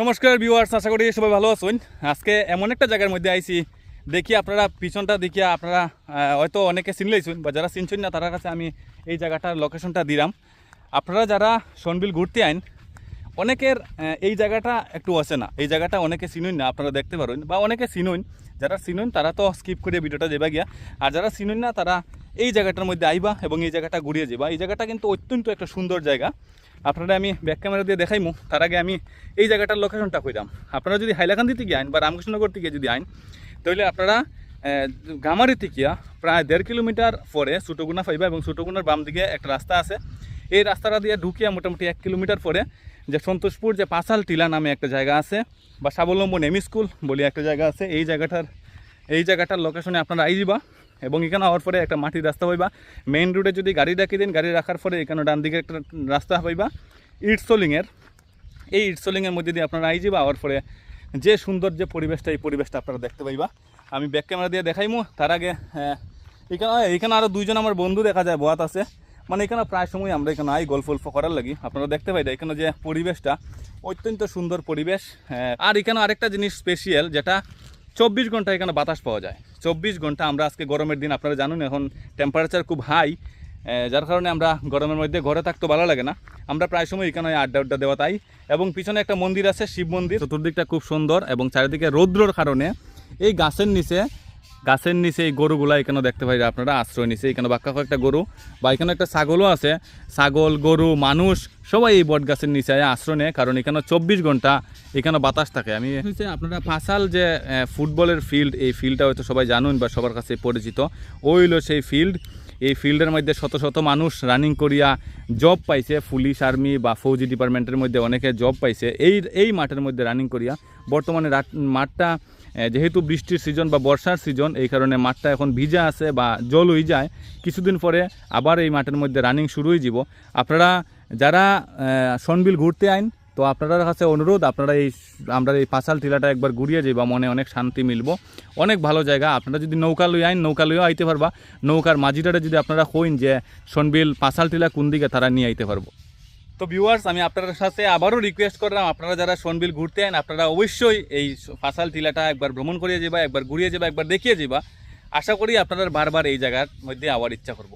নমস্কার ভিউয়ার্স, আশা করি সবাই ভালো আছেন। আজকে এমন একটা জায়গার মধ্যে আইছি, দেখি আপনারা পিছনটা দেখিয়া আপনারা হয়তো অনেকে চিনলেইছেন বা যারা চিনছেন না, তার কাছে আমি এই জায়গাটার লোকেশনটা দিলাম। আপনারা যারা সনবিল ঘুরতে আইন অনেকের এই জায়গাটা একটু আছে না। এই জায়গাটা অনেকে চিনুন না, আপনারা দেখতে পারেন বা অনেকে চিনুন, যারা চিনুন তারা তো স্কিপ করে ভিডিওটা যাবা গিয়া। আর যারা চিনুন না, তারা এই জায়গাটার মধ্যে আইবা এবং এই জায়গাটা ঘুরিয়ে যাবা এই জায়গাটা কিন্তু অত্যন্ত একটা সুন্দর জায়গা। আপনারা আমি ব্যাক ক্যামেরা দিয়ে দেখাইমু, তার আগে আমি এই জায়গাটার লোকেশনটা কইলাম আপনারা যদি হাইলাকান্দি থেকে আইন বা রামকৃষ্ণনগর থেকে যদি আইন, তাহলে আপনারা গামারি থেকে প্রায় দেড় কিলোমিটার পরে ছোটগুনা পাইবা এবং ছোটগুনার বাম দিকে একটা রাস্তা আছে। এই রাস্তাটা দিয়ে ঢুকিয়া মোটামুটি এক কিলোমিটার পরে যে সন্তোষপুর যে পাঁচাল টিলা নামে একটা জায়গা আছে, বা স্বাবলম্বন এমি স্কুল বলে একটা জায়গা আছে, এই জায়গাটার এই জায়গাটার লোকেশনে আপনারা আইবা এবং এখানে হওয়ার পরে একটা মাটির রাস্তা পাইবা মেইন রোডে যদি গাড়ি রাখি দিন, গাড়ি রাখার পরে এখানে ডান দিকে একটা রাস্তা পাইবা ইটসোলিংয়ের। এই ইটসোলিংয়ের মধ্যে দিয়ে আপনারা আই যাবা হওয়ার পরে যে সুন্দর যে পরিবেশটা, এই পরিবেশটা আপনারা দেখতে পাইবা। আমি ব্যাক ক্যামেরা দিয়ে দেখাইমু, তার আগে এখানে এখানে আরও দুইজন আমার বন্ধু দেখা যায়, বোয়াত আছে। মানে এখানে প্রায় সময় আমরা এখানে আই গল্প অল্প করার লাগি। আপনারা দেখতে পাই এখানে যে পরিবেশটা অত্যন্ত সুন্দর পরিবেশ। আর এখানে আরেকটা জিনিস স্পেশিয়াল যেটা চব্বিশ ঘণ্টা এখানে বাতাস পাওয়া যায়। চব্বিশ ঘণ্টা আমরা আজকে গরমের দিন, আপনারা জানুন এখন টেম্পারেচার খুব হাই যার কারণে আমরা গরমের মধ্যে ঘরে থাকতে ভালো লাগে না। আমরা প্রায় সময় এখানে আড্ডা আড্ডা দেওয়া তাই। এবং পিছনে একটা মন্দির আছে, শিব মন্দির। চতুর্দিকটা খুব সুন্দর এবং চারিদিকে রৌদ্রর কারণে এই গাছের নিচে গাছের নিচে এই গরুগুলা এখানে দেখতে পাই আপনারা আশ্রয় নিচে এখানে বাক্কা কয়েকটা গরু বা এখানে একটা ছাগলও আছে। ছাগল গরু মানুষ সবাই এই বট গাছের নিচে আশ্রয় নেয় কারণ এখানে চব্বিশ ঘণ্টা এখানে বাতাস থাকে। আমি হচ্ছে আপনারা ফাসাল যে ফুটবলের ফিল্ড এই ফিল্ডটা হয়তো সবাই জানুন বা সবার কাছে পরিচিত। ওই হলো সেই ফিল্ড এই ফিল্ডের মধ্যে শত শত মানুষ রানিং করিয়া জব পাইছে। পুলিশ আর্মি বা ফৌজি ডিপার্টমেন্টের মধ্যে অনেকে জব পাইছে। এই এই মাঠের মধ্যে রানিং করিয়া বর্তমানে মাঠটা যেহেতু বৃষ্টির সিজন বা বর্ষার সিজন এই কারণে মাঠটা এখন ভিজা আছে বা জল হয়ে যায়। কিছুদিন পরে আবার এই মাঠের মধ্যে রানিং শুরু হয়ে যাব আপনারা যারা সনবিল ঘুরতে আইন তো আপনাদের কাছে অনুরোধ, আপনারা এই আমরা এই পাশাল টিলাটা একবার ঘুরিয়ে যাইবা মনে অনেক শান্তি মিলবো। অনেক ভালো জায়গা, আপনারা যদি নৌকা লই আইন, নৌকা লইও আইতে পারবা। নৌকার মাঝিটারে যদি আপনারা কইন যে সনবিল পাঁচাল টিলা কোন দিকে, তারা নিয়ে আইতে পারব। তো ভিউয়ার্স আমি আপনাদের সাথে আবারও রিকোয়েস্ট করলাম, আপনারা যারা সনবিল ঘুরতে আইন, আপনারা অবশ্যই এই পাঁচাল টিলাটা একবার ভ্রমণ করিয়ে যাবা একবার ঘুরিয়ে যাবা একবার দেখিয়ে যাবা আশা করি আপনারা বারবার এই জায়গার মধ্যে আবার ইচ্ছা করব।